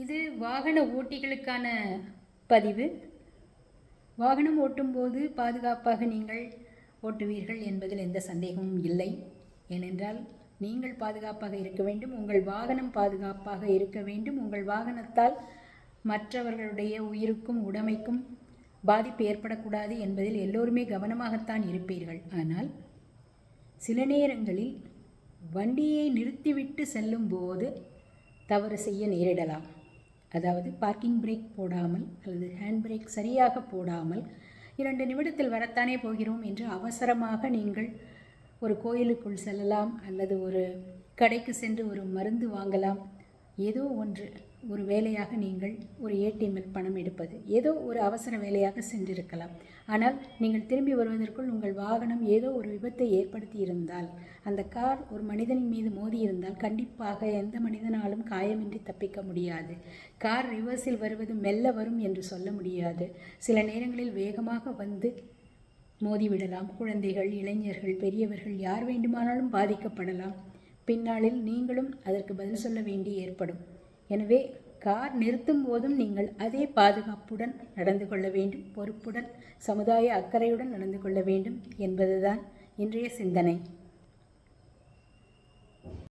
இது வாகன ஓட்டிகளுக்கான பதிவு. வாகனம் ஓட்டும்போது பாதுகாப்பாக நீங்கள் ஓட்டுவீர்கள் என்பதில் எந்த சந்தேகமும் இல்லை. ஏனென்றால் நீங்கள் பாதுகாப்பாக இருக்க வேண்டும் உங்கள் வாகனம் பாதுகாப்பாக இருக்க வேண்டும் உங்கள் வாகனத்தால் மற்றவர்களுடைய உயிருக்கும் உடைமைக்கும் பாதிப்பு ஏற்படக்கூடாது என்பதில் எல்லோருமே கவனமாகத்தான் இருப்பீர்கள். ஆனால் சில நேரங்களில் வண்டியை நிறுத்திவிட்டு செல்லும்போது தவறு செய்ய நேரிடலாம். அதாவது பார்க்கிங் பிரேக் போடாமல் அல்லது ஹேண்ட் பிரேக் சரியாக போடாமல் இரண்டு நிமிடத்தில் வரத்தானே போகிறோம் என்று அவசரமாக நீங்கள் ஒரு கோயிலுக்குள் செல்லலாம் அல்லது ஒரு கடைக்கு சென்று ஒரு மருந்து வாங்கலாம். ஏதோ ஒன்று. ஒரு வேலையாக நீங்கள் ஒரு ஏடிஎம்மில் பணம் எடுப்பது. ஏதோ ஒரு அவசர வேலையாக சென்றிருக்கலாம். ஆனால் நீங்கள் திரும்பி வருவதற்குள் உங்கள் வாகனம் ஏதோ ஒரு விபத்தை ஏற்படுத்தி இருந்தால் அந்த கார் ஒரு மனிதனின் மீது மோதி இருந்தால் கண்டிப்பாக எந்த மனிதனாலும் காயமின்றி தப்பிக்க முடியாது. கார் ரிவர்ஸில் வருவது மெல்ல வரும் என்று சொல்ல முடியாது. சில நேரங்களில் வேகமாக வந்து மோதிவிடலாம். குழந்தைகள் இளைஞர்கள் பெரியவர்கள் யார் வேண்டுமானாலும் பாதிக்கப்படலாம். பின்னாளில் நீங்களும் அதற்கு பதில் சொல்ல வேண்டி ஏற்படும். எனவே கார் நிறுத்தும் போதும் நீங்கள் அதே பாதுகாப்புடன் நடந்து கொள்ள வேண்டும் பொறுப்புடன் சமுதாய அக்கறையுடன் நடந்து கொள்ள வேண்டும் என்பதுதான் இன்றைய சிந்தனை.